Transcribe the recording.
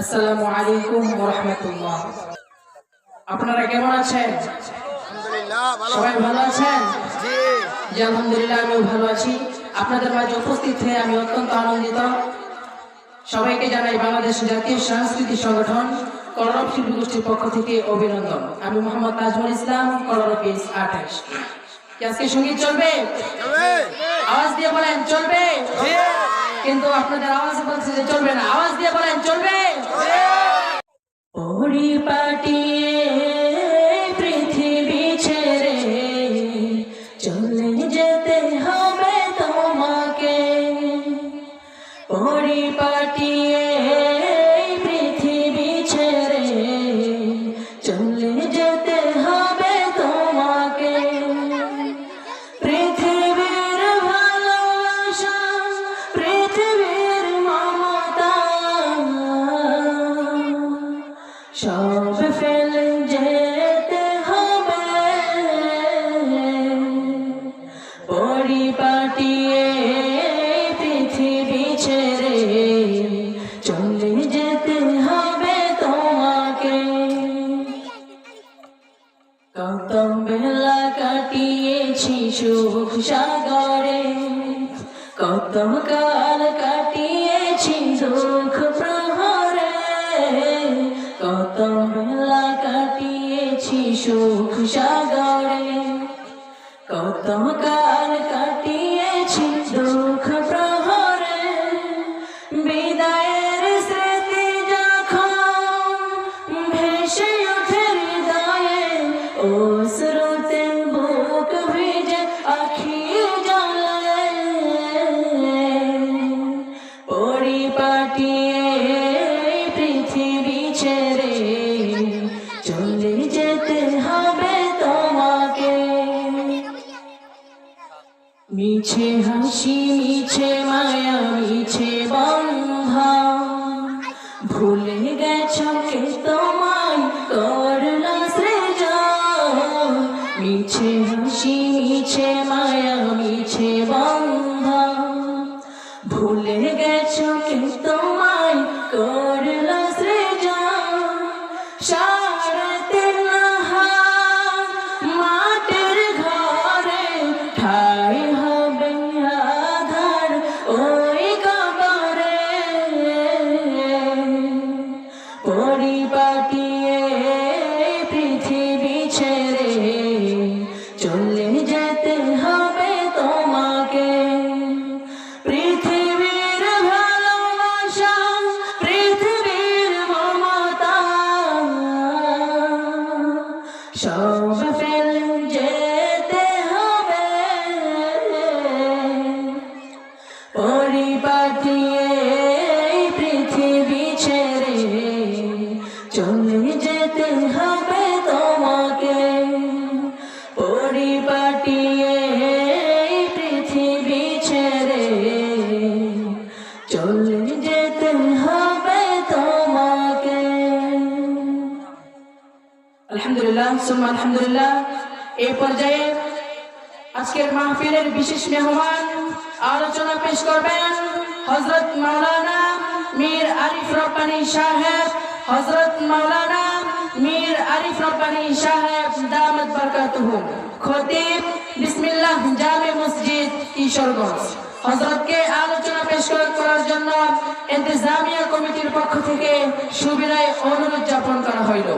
আসসালামু আলাইকুম রহমতুল্লাহ। আপনারা কেমন আছেন? সবাই ভালো আছেন? জি। আলহামদুলিল্লাহ আমিও ভালো আছি। আপনাদের মাঝে উপস্থিত হয়ে আমি অত্যন্ত আনন্দিত। সবাইকে জানাই বাংলাদেশ জাতীয় সাংস্কৃতিক সংগঠন কলরব শিল্পী গোষ্ঠীর পক্ষ থেকে অভিনন্দন। আমি মোহাম্মদ তাজমুল ইসলাম কলরব পিস আঠাশ আজকে সংগীত চলবে? চলবে। আওয়াজ দিয়ে বলেন চলবে। কিন্তু আপনাদের আওয়াজ বলছে যে চলবে না। আওয়াজ দিয়ে বলেন চলবে। পরিপাটিয়ে পৃথিবী ছেড়ে চলে যেতে হবে তোমাকে। সব ফেলে যেতে হবে। পরিপাটিয়ে পৃথিবী ছেড়ে চলে যেতে হবে তোমাকে। কত বেলা কাটিয়েছি সুখ সাগরে কত কাল কত বেলা কাটিয়েছি সুখ সাগরে। কত কাল মিছে হাসি, মিছে মায়া, মিছে বন্ধা। ভুলে গেছ কে তোমায়? করলা সৃজন মিছে হাসি, মিছে মায়া, মিছে বন্ধা। ভুলে গেছ কে তোমায়? করলা সৃজন সব আলহামদুলিল্লাহ, সুম্মা আলহামদুলিল্লাহ। এই পর্যায়ে আজকের মাহফিলের বিশেষ মেহমান আলোচনা পেশ করবেন হজরত মাওলানা মীর আরিফ রব্বানি সাহেব হজরত মাওলানা মীর আরিফ রব্বানি সাহেব, দামত বরকাতুহু। খতিব, বিসমিল্লাহ, জামে মসজিদ, কিশোরগঞ্জ। হজরতকে আলোচনা পেশ করার জন্য ইন্তেজামিয়া কমিটির পক্ষ থেকে সুবিনয় অনুরোধ জ্ঞাপন করা হইল।